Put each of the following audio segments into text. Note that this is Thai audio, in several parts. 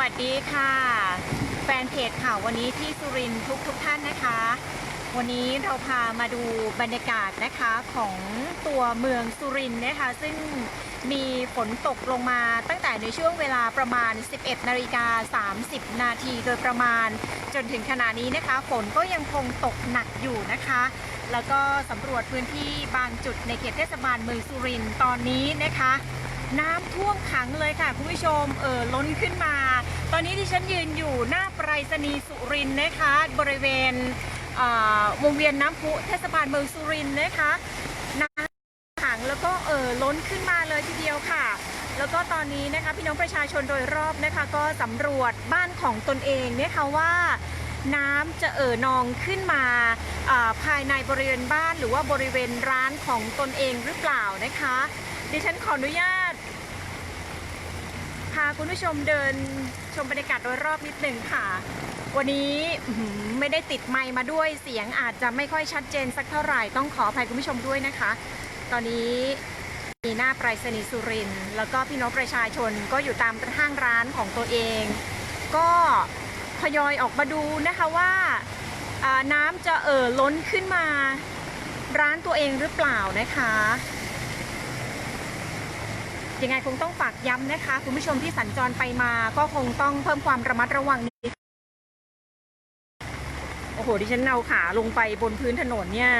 วัสดีค่ะ แฟนเพจข่าววันนี้ที่สุรินทร์ทุกทุกท่านนะคะ วันนี้เราพามาดูบรรยากาศนะคะของตัวเมืองสุรินทร์นะคะ ซึ่งมีฝนตกลงมาตั้งแต่ในช่วงเวลาประมาณ 11 นาฬิกา 30 นาทีโดยประมาณ จนถึงขณะนี้นะคะ ฝนก็ยังคงตกหนักอยู่นะคะ แล้วก็สำรวจพื้นที่บางจุดในเขตเทศบาลเมืองสุรินทร์ตอนนี้นะคะน้ำท่วมขังเลยค่ะ คุณผู้ชมเออล้นขึ้นมา ตอนนี้ที่ฉันยืนอยู่หน้าไปรษณีย์สุรินทร์นะคะ บริเวณวงเวียนน้ำพุเทศบาลเมืองสุรินทร์นะคะน้ำขังแล้วก็เอ่อล้นขึ้นมาเลยทีเดียวค่ะ แล้วก็ตอนนี้นะคะพี่น้องประชาชนโดยรอบนะคะ ก็สำรวจบ้านของตนเองนะคะว่าน้ำจะเอ่อนองขึ้นมาอ่าภายในบริเวณบ้านหรือว่าบริเวณร้านของตนเองหรือเปล่านะคะ ดิฉันขออนุญาต พาคุณผู้ชมเดินชมบรรยากาศโดยรอบนิดหนึ่งค่ะ วันนี้ไม่ได้ติดไมค์มาด้วยเสียงอาจจะไม่ค่อยชัดเจนสักเท่าไหร่ต้องขออภัยคุณผู้ชมด้วยนะคะ ตอนนี้มีหน้าไปรษณีย์สุรินทร์แล้วก็พี่น้องประชาชนก็อยู่ตามห้างร้านของตัวเอง ก็ทยอยออกมาดูนะคะว่าน้ำจะเอ่อล้นขึ้นมาร้านตัวเองหรือเปล่านะคะ ยังไงคงต้องฝากย้ำนะคะ คุณผู้ชมที่สัญจรไปมาก็คงต้องเพิ่มความระมัดระวังนิดโอ้โห ดิฉันเอาขาลงไปบนพื้นถนนเนี่ย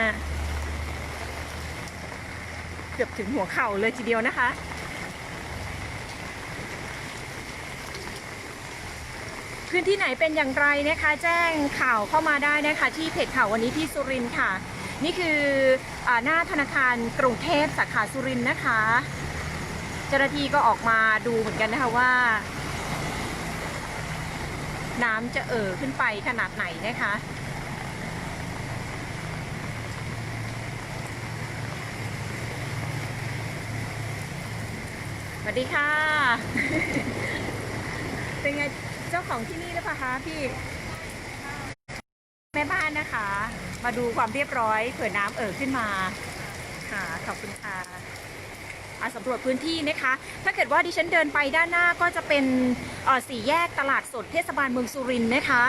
เกือบถึงหัวเข่าเลยทีเดียวนะคะพื้นที่ไหนเป็นอย่างไรนะคะ แจ้งข่าวเข้ามาได้นะคะ ที่เพจข่าววันนี้ที่สุรินทร์ค่ะ นี่คืออหน้าธนาคารกรุงเทพสาขาสุรินทร์นะคะ เจ้าหน้าที่ก็ออกมาดูเหมือนกันนะคะว่า น้ำจะเอ่อขึ้นไปขนาดไหนนะคะสวัสดีค่ะ เป็นไงเจ้าของที่นี่หรือเปล่าคะพี่ แม่บ้านนะคะ มาดูความเรียบร้อยเผื่อน้ำเอ่อขึ้นมา ค่ะ ขอบคุณค่ะ อ่าสำรวจพื้นที่นะคะ ถ้าเกิดว่าดิฉันเดินไปด้านหน้าก็จะเป็นสี่แยกตลาดสดเทศบาลเมืองสุรินทร์นะคะ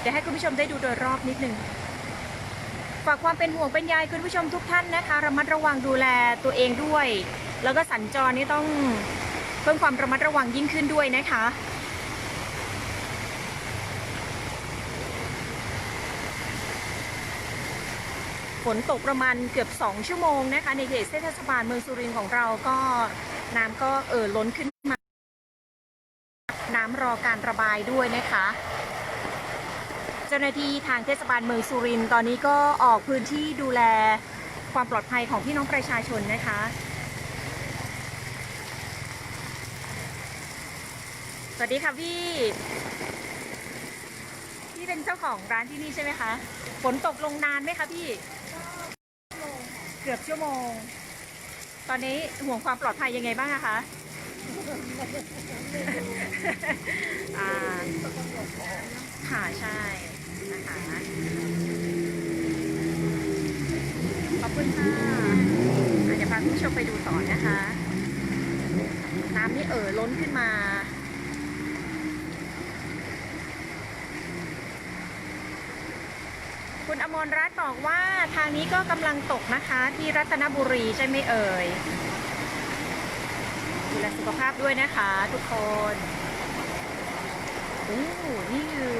เดี๋ยวให้คุณผู้ชมได้ดูโดยรอบนิดนึงฝากความเป็นห่วงเป็นใยคุณผู้ชมทุกท่านนะคะระมัดระวังดูแลตัวเองด้วย แล้วก็สัญจรนี่ต้องเพิ่มความระมัดระวังยิ่งขึ้นด้วยนะคะ ฝนตกประมาณเกือบ 2 ชั่วโมงนะคะ ในเขตเทศบาลเมืองสุรินทร์ของเราก็น้ำก็เอ่อล้นขึ้นมา น้ำรอการระบายด้วยนะคะ เจ้าหน้าที่ทางเทศบาลเมืองสุรินทร์ตอนนี้ก็ออกพื้นที่ดูแลความปลอดภัยของพี่น้องประชาชนนะคะสวัสดีค่ะพี่ พี่เป็นเจ้าของร้านที่นี่ใช่ไหมคะ ฝนตกลงนานไหมคะพี่ เกือบชั่วโมง ตอนนี้ห่วงความปลอดภัยยังไงบ้างอะคะอ่าค่ะใช่นะคะขอบคุณค่ะอาจจะพาคุณผู้ชมไปดูต่อนะคะ น้ำนี่เอ่อล้นขึ้นมา คุณอมรรัตน์บอกว่าทางนี้ก็กำลังตกนะคะที่รัตนบุรีใช่ไหมเอ่ยดูแลสุขภาพด้วยนะคะทุกคนโอ้นี่คือ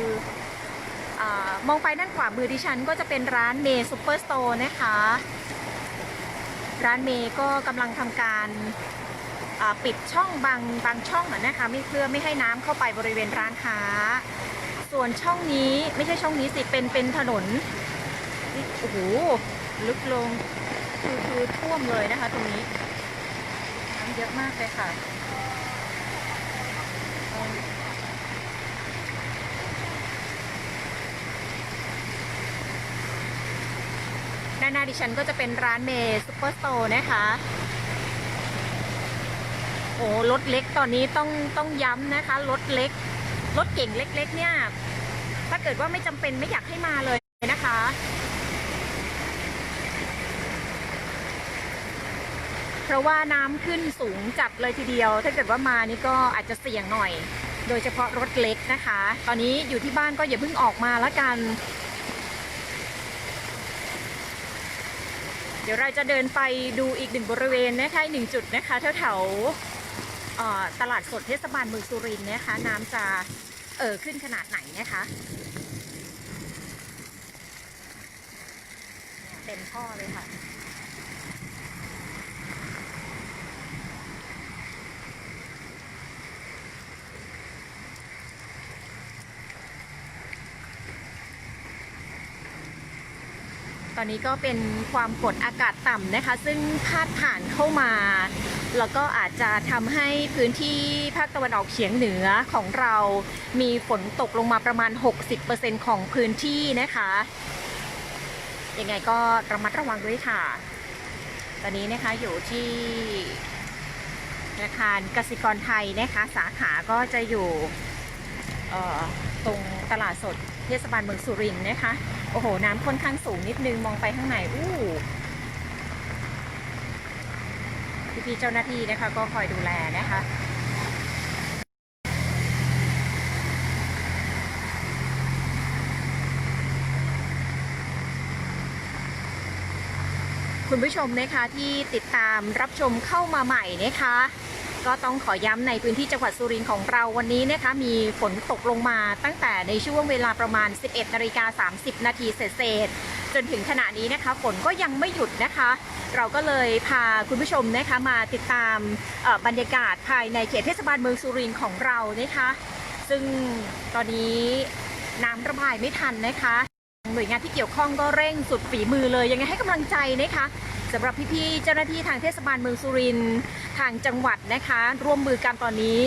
อมองไปด้านขวามือดิฉันก็จะเป็นร้านเมย์ซูเปอร์สโตร์นะคะ ร้านเมย์ก็กำลังทำการปิดช่องบางบางช่องนะคะ ไม่เพื่อไม่ให้น้ำเข้าไปบริเวณร้านค้า ส่วนช่องนี้ไม่ใช่ช่องนี้สิเป็นเป็นถนน นี่โอ้โหลึกลงคือคือท่วมเลยนะคะ ตรงนี้น้ำเยอะมากเลยค่ะด้านหน้าดิฉันก็จะเป็นร้านเมย์ซูเปอร์สโตร์นะคะ โอ้รถเล็กตอนนี้ต้องต้องย้ำนะคะรถเล็กรถเก่งเล็ก ๆ เนี่ย ถ้าเกิดว่าไม่จำเป็นไม่อยากให้มาเลยนะคะ ค เพ ราะว่าน้ำขึ้นสูงจัดเลยทีเดียว ถ้าเกิดว่ามานี่ก็อาจจะเสี่ยงหน่อย โดยเฉพาะรถเล็กนะคะ ตอนนี้อยู่ที่บ้านก็อย่าเพิ่งออกมาละกัน เดี๋ยวเราจะเดินไปดูอีกหนึ่งบริเวณนะคะหนึ่งจุดนะคะแถวๆตลาดสดเทศบาลเมืองสุรินทร์นะคะ น้ำจะเอ่อขึ้นขนาดไหนนะคะเต็มท่อเลยค่ะ อนนี้ก็เป็นความกดอากาศต่ำนะคะ ซึ่งพาดผ่านเข้ามา แล้วก็อาจจะทำให้พื้นที่ภาคตะวันออกเฉียงเหนือของเรามีฝนตกลงมาประมาณ 60%ของพื้นที่นะคะ ยังไงก็ระมัดระวังด้วยค่ะ ตอนนี้นะคะอยู่ที่ธนาคารกสิกรไทยนะคะ สาขาก็จะอยู่ตรงตลาดสด เทศบาลเมืองสุรินทร์นะคะ โอ้โห น้ำค่อนข้างสูงนิดนึง มองไปข้างในอู้พี่ๆเจ้าหน้าที่นะคะก็คอยดูแลนะคะคุณผู้ชมนะคะที่ติดตามรับชมเข้ามาใหม่นะคะ ก็ต้องขอย้ำในพื้นที่จังหวัดสุรินทร์ของเราวันนี้นะคะมีฝนตกลงมาตั้งแต่ในช่วงเวลาประมาณ 11นาฬิกา30 นาทีเศษจนถึงขณะนี้นะคะฝนก็ยังไม่หยุดนะคะ เราก็เลยพาคุณผู้ชมนะคะมาติดตามบรรยากาศภายในเขตเทศบาลเมืองสุรินทร์ของเรานะคะ ซึ่งตอนนี้น้ำระบายไม่ทันนะคะ หน่วยงานที่เกี่ยวข้องก็เร่งสุดฝีมือเลยยังไงให้กำลังใจนะคะ สำหรับพี่ๆเจ้าหน้าที่ทางเทศบาลเมืองสุรินทร์ทางจังหวัดนะคะ ร่วมมือกันตอนนี้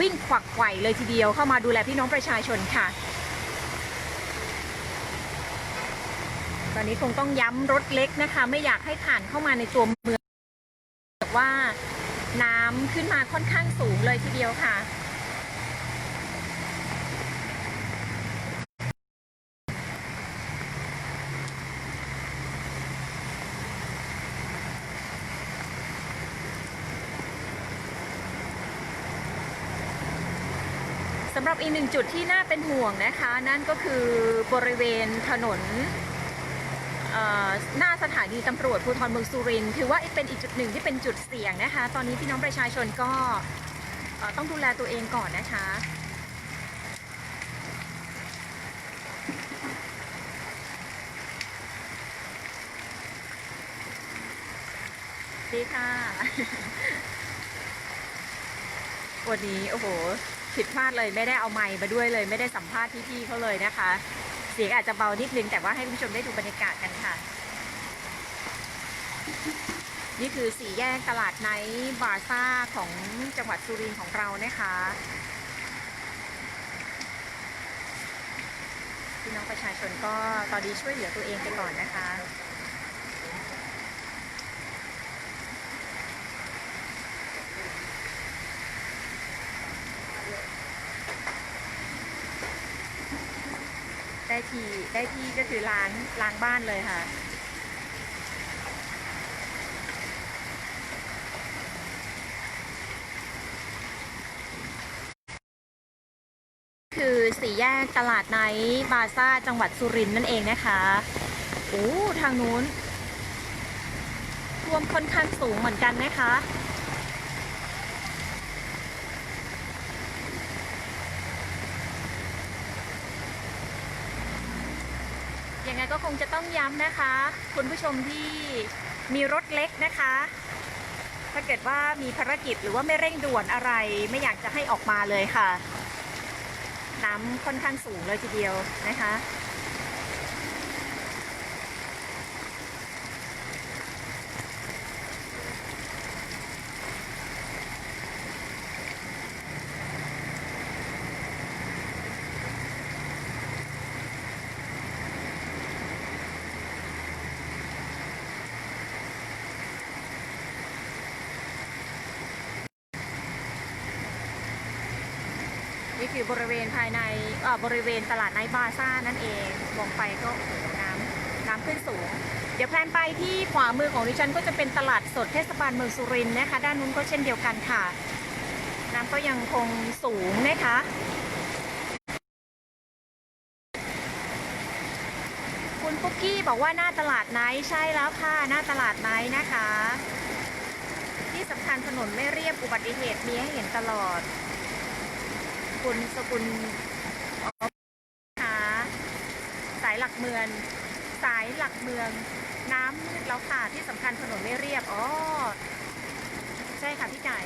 วิ่งขวักไขว่เลยทีเดียวเข้ามาดูแลพี่น้องประชาชนค่ะ ตอนนี้คงต้องย้ำรถเล็กนะคะ ไม่อยากให้ผ่านเข้ามาในตัวเมืองว่าน้ำขึ้นมาค่อนข้างสูงเลยทีเดียวค่ะ สำหรับอีกหนึ่งจุดที่น่าเป็นห่วงนะคะ นั่นก็คือบริเวณถนนหน้าสถานีตำรวจภูธรเมืองสุรินทร์ถือว่าเป็นอีกจุดหนึ่งที่เป็นจุดเสี่ยงนะคะ ตอนนี้พี่น้องประชาชนก็ต้องดูแลตัวเองก่อนนะคะดีค่ะ วันนี้ โอ้โห ผิดพลาดเลยไม่ได้เอาไมค์มาด้วยเลย ไม่ได้สัมภาษณ์พี่ๆเขาเลยนะคะ เสียงอาจจะเบานิดนึงแต่ว่าให้คุณผู้ชมได้ดูบรรยากาศกันค่ะ นี่คือสี่แยกตลาดไนท์บาซ่าของจังหวัดสุรินทร์ของเรานะคะพี่น้องประชาชนก็ตอนนี้ช่วยเหลือตัวเองไปก่อนนะคะ ได้ที ได้ที่ก็คือล้างล้างบ้านเลยค่ะ คือสี่แยกตลาดไนบาซ่าจังหวัดสุรินทร์นั่นเองนะคะโอ้ทางนู้นท่วมค่อนข้างสูงเหมือนกันนะคะ ยังไงก็คง จะต้องย้ำนะคะ คุณผู้ชมที่มีรถเล็กนะคะ ถ้าเกิดว่ามีภารกิจหรือว่าไม่เร่งด่วนอะไร ไม่อยากจะให้ออกมาเลยค่ะ น้ำค่อนข้างสูงเลยทีเดียวนะคะ นี่คือบริเวณภายในเอ่อ บริเวณตลาดไนบาซ่านั่นเองมองไปก็น้ำน้ำขึ้นสูง เดี๋ยวแพลนไปที่ขวามือของดิฉันก็จะเป็นตลาดสดเทศบาลเมืองสุรินทร์นะคะ ด้านนู้นก็เช่นเดียวกันค่ะ น้ำก็ยังคงสูงนะคะคุณปุ๊กกี้บอกว่าหน้าตลาดไนใช่แล้วค่ะ หน้าตลาดไนนะคะ ที่สำคัญถนนไม่เรียบอุบัติเหตุมีให้เห็นตลอด คุณสกุลอ๋อค่ะสายหลัก เมืองสายหลักเมืองน้ำมืดแล้วค่ะที่สำคัญถนนไม่เรียบอ๋อใช่ค่ะพี่ไก่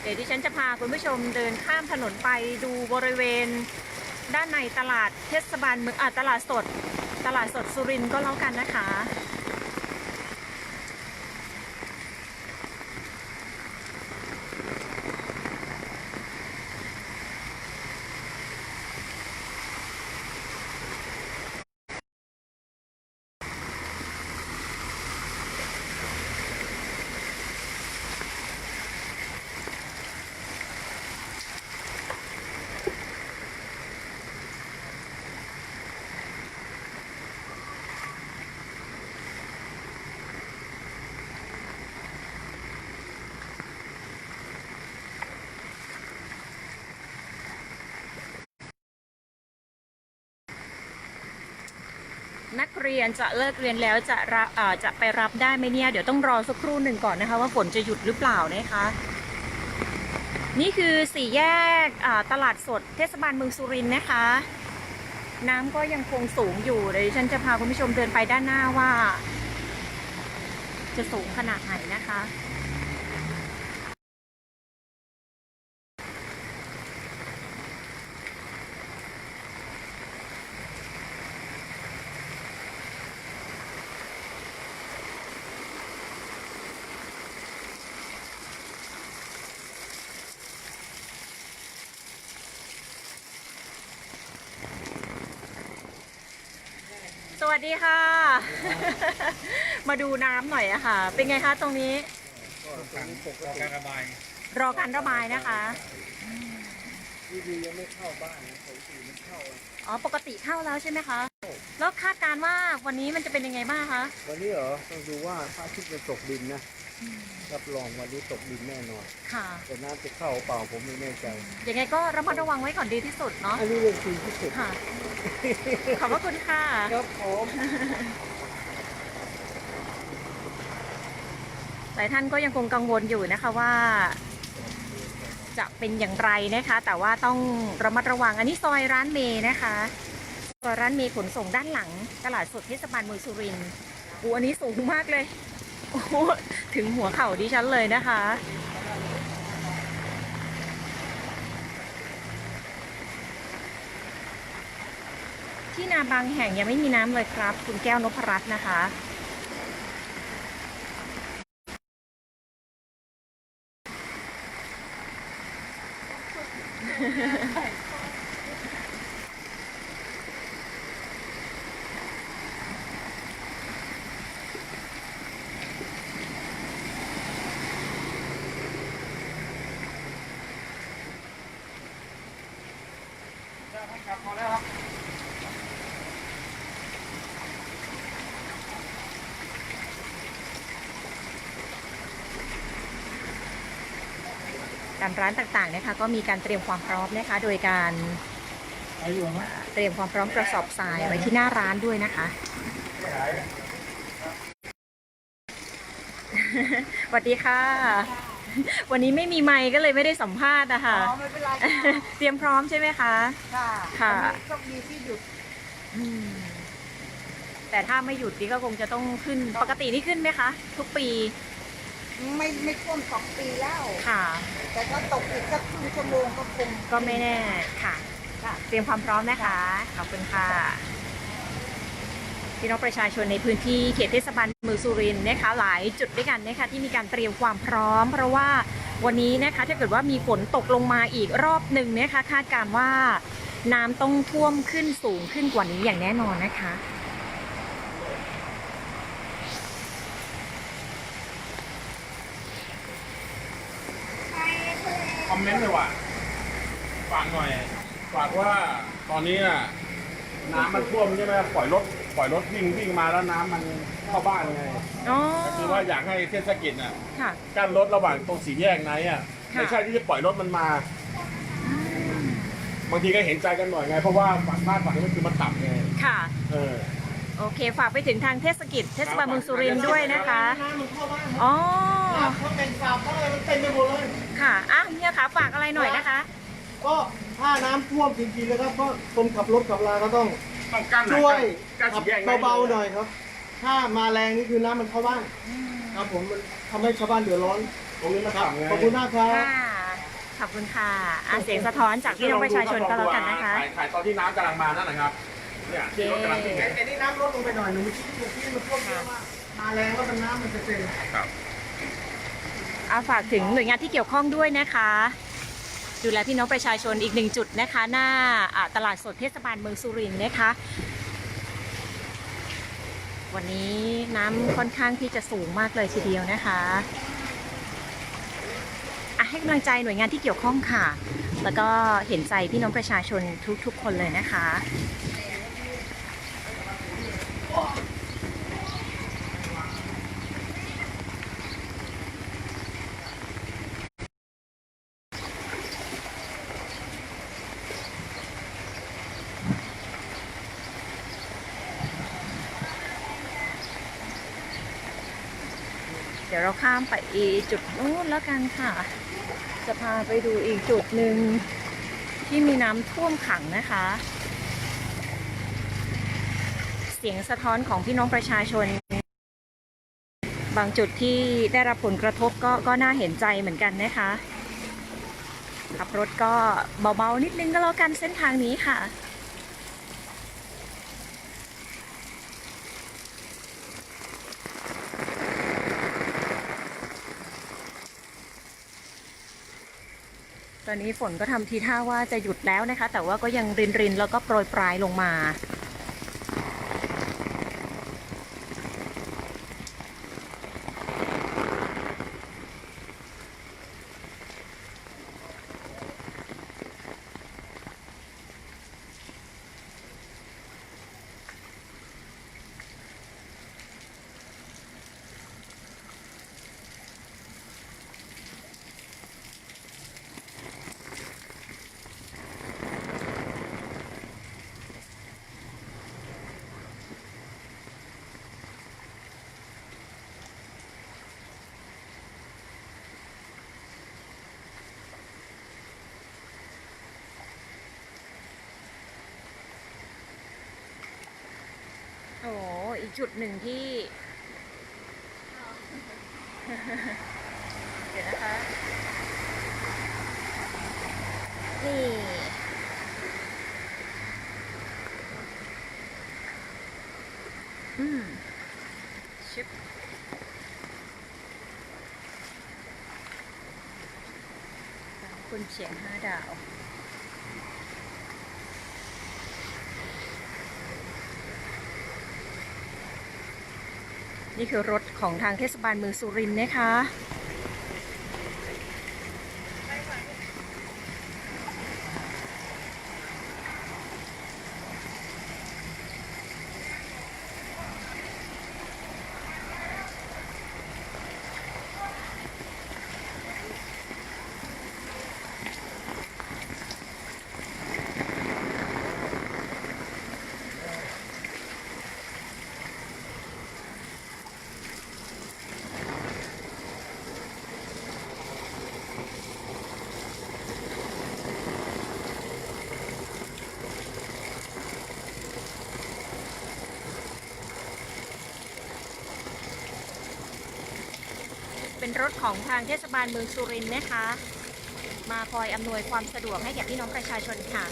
เดี๋ยวดิฉันจะพาคุณผู้ชมเดินข้ามถนนไปดูบริเวณ ด้านในตลาดเทศบาลเมืองอ่าตลาดสด ตลาดสดสุรินทร์ก็แล้วกันนะคะ เรียนจะเลิกเรียนแล้วจะรับจะไปรับได้ไหมเนี่ย เดี๋ยวต้องรอสักครู่หนึ่งก่อนนะคะ ว่าฝนจะหยุดหรือเปล่านะคะ นี่คือสี่แยกตลาดสดเทศบาลเมืองสุรินทร์นะคะ น้ำก็ยังคงสูงอยู่เดี๋ยวฉันจะพาคุณผู้ชมเดินไปด้านหน้าว่า จะสูงขนาดไหนนะคะ ดีค่ะ มาดูน้ำหน่อยอะค่ะ เป็นไงคะตรงนี้การรอการระบายรอการระบายนะคะที่ดียังไม่เข้าบ้านนะปกติมันเข้า อ๋อ ปกติเข้าแล้วใช่ไหมคะ แล้วคาดการณ์ว่าวันนี้มันจะเป็นยังไงบ้างคะ วันนี้เหรอต้องดูว่าพระอาทิตย์จะตกดินนะ รับรองวันนี้ตกดินแน่นอนค่ะ แต่น้ำจะเข้าเปล่าผมไม่แน่ใจ ยังไงก็ระมัดระวังไว้ก่อนดีที่สุดเนาะอันนี้เรื่องจริงที่สุดค่ะ ขอบพระคุณค่ะ ครับผมหลายท่านก็ยังคงกังวลอยู่นะคะว่า จะเป็นอย่างไรนะคะ แต่ว่าต้องระมัดระวังอันนี้ซอยร้านเมย์นะคะซอยร้านเมย์ขนส่งด้านหลัง ตลาดสดเทศบาลเมืองสุรินทร์อูอันนี้สูงมากเลย โอ้โหถึงหัวเข่าดิฉันเลยนะคะ ที่นาบางแห่งยังไม่มีน้ำเลยครับ คุณแก้วนพรัตน์นะคะ ตามร้านต่างๆนะคะก็มีการเตรียมความพร้อมนะคะ โดยการไปอยู่ไหมเตรียมความพร้อมกระสอบทรายไว้ที่หน้าร้านด้วยนะคะสวัสดีค่ะ วันนี้ไม่มีไมค์ก็เลยไม่ได้สัมภาษณ์นะคะอ๋อไม่เป็นไรค่ะเตรียมพร้อมใช่ไหมคะ ค่ะค่ะวันนี้โชคดีที่หยุดอืมแต่ถ้าไม่หยุดนี่ก็คงจะต้องขึ้น ปกตินี่ขึ้นไหมคะ ทุกปี ไม่ไม่ท่วมสองปีแล้ว ค่ะ แต่ก็ตกอีกสักครึ่งชั่วโมงก็คงก็ไม่แน่ค่ะ ค่ะ เตรียมความพร้อมนะคะ ขอบคุณค่ะ พี่น้องประชาชนในพื้นที่เขตเทศบาลเมืองสุรินทร์นะคะหลายจุดด้วยกันนะคะที่มีการเตรียมความพร้อม เพราะว่าวันนี้นะคะถ้าเกิดว่ามีฝนตกลงมาอีกรอบหนึ่งนะคะคาดการณ์ว่า น้ำต้องท่วมขึ้นสูงขึ้นกว่านี้อย่างแน่นอนนะคะ คอม เมนต์เลยว่าฝากหน่อยฝากว่าขตอนนี้น่ะน้ำมันท่วมใช่ไหมปล่อยรถปล่อยรถวิ่งวิ่งมาแล้วน้ำมันเข้าบ้านไงอ๋อก็คือว่าอยากให้เทศกิจน่ะค่ะ กั้นรถระหว่างตรงสี่แยกไหนอะค่ะไม่ใช่ที่จะปล่อยรถมันมาบางทีก็เห็นใจกันหน่อยไง เพราะว่าฝั่งบ้านฝั่งนี้มันคือมันต่ำไงค่ะ เออ โอเค ฝากไปถึงทางเทศกิจเทศบาลเมืองสุรินทร์ด้วยนะคะ น้ำมันเข้าบ้านอ๋อเพราะเป็นสาบเพราะอะไรมันเต็มไปหมดเลย ค่ะอะเฮียคะฝากอะไรหน่อยนะคะ ก็ถ้าน้ำท่วมจริงๆนะครับก็คนขับรถขับลาก็ต้องต้องกั้นหน่อช่วยกั้นขัสี่แยกไหนเบาๆหน่อยครับ ถ้ามาแรงนี่คือน้ำมันเข้าบ้านครับผมมันทำให้ชาวบ้านเดือดร้อนตรงนี้มันครับต่ำไงขอบคุณมากครับ ค่ะ ขอบคุณค่ะอะเสียงสะท้อนจากพี่น้องประชาชนก็แล้วกันนะคะ ถ่ายถ่ายตอนที่น้ำกำลังมานั่นนะครับ เนี่ยที่รถกำลังวิ่งแต่เนี่ยแต่นี่น้ำลดลงไปหน่อยหนึ่งเมื่อกี้เมื่อกี้มันท่วมเยอะมากมาแรงแล้วมันน้ำมันจะเต็มครับอาฝากถึงหน่วยงานที่เกี่ยวข้องด้วยนะคะ ดูแลพี่น้องประชาชนอีกหนึ่งจุดนะคะ หน้าอ่าตลาดสดเทศบาลเมืองสุรินทร์นะคะ วันนี้น้ำค่อนข้างที่จะสูงมากเลยทีเดียวนะคะอะให้กำลังใจหน่วยงานที่เกี่ยวข้องค่ะ แล้วก็เห็นใจพี่น้องประชาชนทุกๆ คนเลยนะคะ เดี๋ยวเราข้ามไปอีกจุดนู้นแล้วกันค่ะ จะพาไปดูอีกจุดหนึ่งที่มีน้ำท่วมขังนะคะ เสียงสะท้อนของพี่น้องประชาชน บางจุดที่ได้รับผลกระทบก็ก็น่าเห็นใจเหมือนกันนะคะ ขับรถก็เบาๆนิดนึงก็แล้วกันเส้นทางนี้ค่ะตอนนี้ฝนก็ทำทีท่าว่าจะหยุดแล้วนะคะ แต่ว่าก็ยังรินรินแล้วก็โปรยปลายลงมา โอ้อีก จุดหนึ่งที่ เดี๋ยวนะคะ นี่ อืม ชิปคุณเฉียงห้าดาว นี่คือรถของทางเทศบาลเมืองสุรินทร์นะคะ เป็นรถของทางเทศบาลเมืองสุรินทร์นะคะ มาคอยอำนวยความสะดวกให้แก่พี่น้องประชาชนค่ะ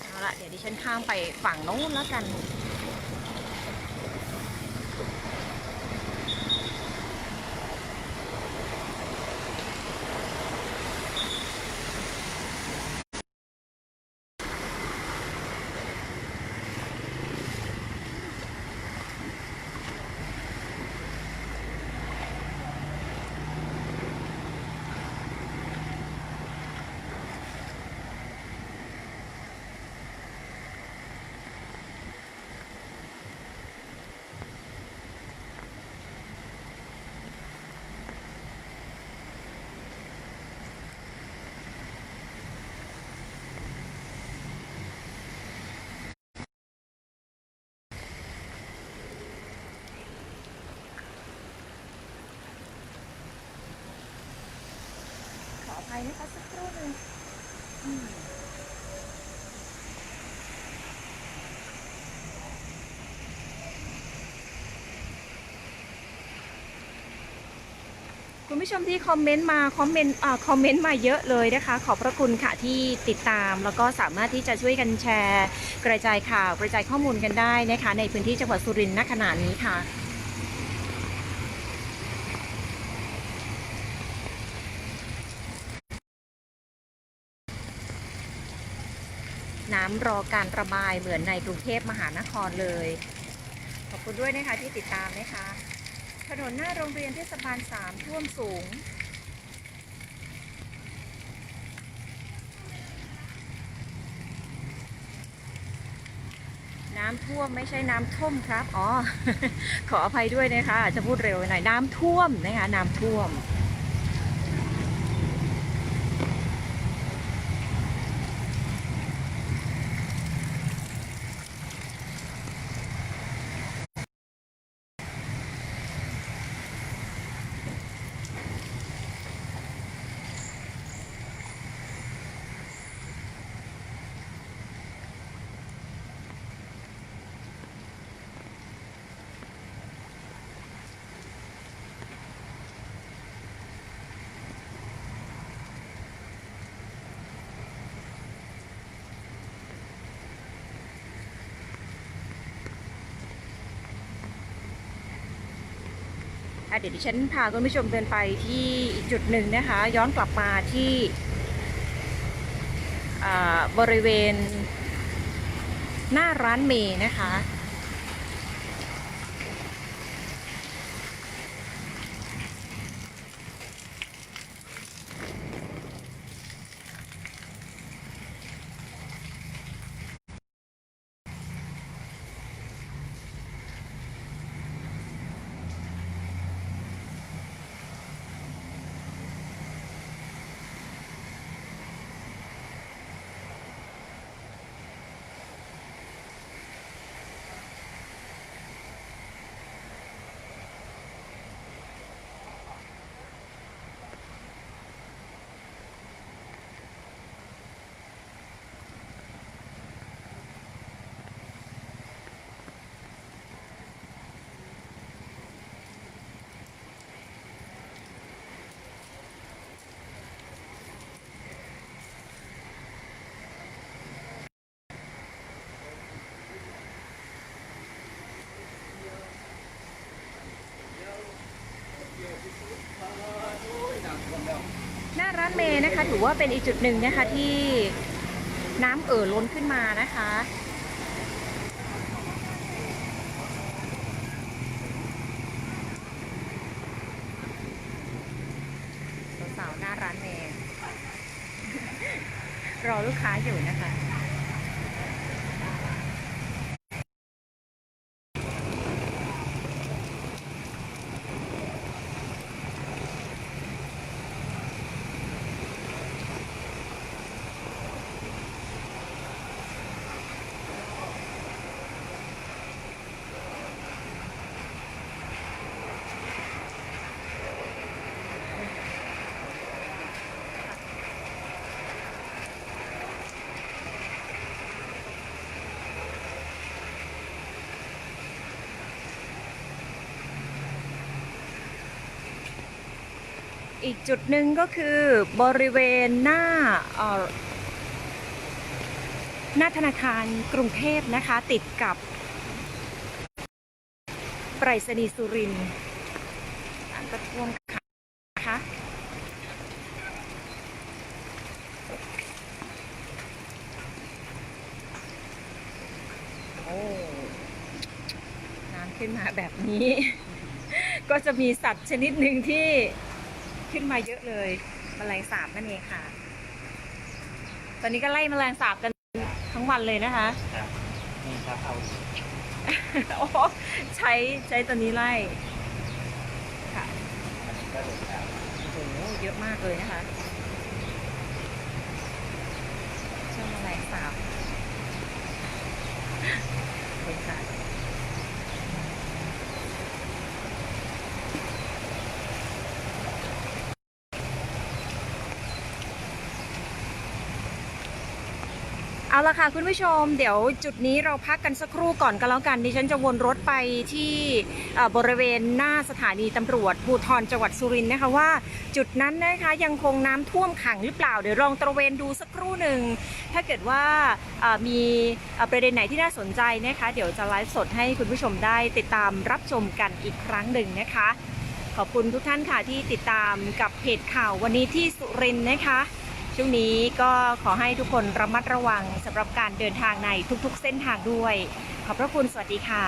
เอาละเดี๋ยวดิฉันข้ามไปฝั่งโน้นแล้วกัน ยนะคะสักครู่หนึ่งคุณผู้ชมที่คอมเมนต์มาคอมเมนต์อ่าคอมเมนต์มาเยอะเลยนะคะ ขอบพระคุณค่ะที่ติดตาม แล้วก็สามารถที่จะช่วยกันแชร์ กระจายข่าวกระจายข้อมูลกันได้นะคะ ในพื้นที่จังหวัดสุรินทร์ณขณะนี้ค่ะำรอการระบายเหมือนในกรุงเทพมหานครเลย ขอบคุณด้วยนะคะที่ติดตามนะคะ ถนนหน้าโรงเรียนเทศบาล 3 ท่วมสูง น้ำท่วมไม่ใช่น้ำท่วมครับ อ๋อ ขออภัยด้วยนะคะอาจจะพูดเร็วหน่อย น้ำท่วมนะคะ น้ำท่วม เดี๋ยวดิฉันพาคุณผู้ชมเดินไปที่อีกจุดหนึ่งนะคะ ย้อนกลับมาที่บริเวณหน้าร้านเมย์นะคะ หน้าร้า นะคะ ถือว่าเป็นอีกจุดหนึ่งนะคะที่น้ำเอ่อล้นขึ้นมานะคะ สาวๆหน้าร้านเมย์ รอลูกค้าอยู่นะคะ อีกจุดหนึ่งก็คือบริเวณหน้าหน้าธนาคารกรุงเทพนะคะ ติดกับไปรษณีย์สุรินทร์น้ำก็ท่วมค่ะนะคะโอ้น้ำขึ้นมาแบบนี้ ก็จะมีสัตว์ชนิดหนึ่งที่ ขึ้นมาเยอะเลยแมลงสาบนั่นเองค่ะ ตอนนี้ก็ไล่แมลงสาบกันทั้งวันเลยนะคะครับนี่ครับเอาโอ้ใช้ใช้ตัวนี้ไล่ค่ะอันนี้ก็เด็ดครับโอ้โหเยอะมากเลยนะคะเจ้าแมลงสาบเลยค่ะ เอาละค่ะคุณผู้ชม เดี๋ยวจุดนี้เราพักกันสักครู่ก่อนก็แล้วกันดิฉันจะวนรถไปที่บริเวณหน้าสถานีตำรวจภูธรจังหวัดสุรินทร์นะคะว่า จุดนั้นนะคะยังคงน้ำท่วมขังหรือเปล่า เดี๋ยวลองตระเวนดูสักครู่หนึ่ง ถ้าเกิดว่ามีประเด็นไหนที่น่าสนใจนะคะ เดี๋ยวจะไลฟ์สดให้คุณผู้ชมได้ติดตามรับชมกันอีกครั้งหนึ่งนะคะ ขอบคุณทุกท่านค่ะที่ติดตามกับเพจข่าววันนี้ที่สุรินทร์นะคะ ช่วงนี้ก็ขอให้ทุกคนระมัดระวังสำหรับการเดินทางในทุกๆเส้นทางด้วย ขอบพระคุณสวัสดีค่ะ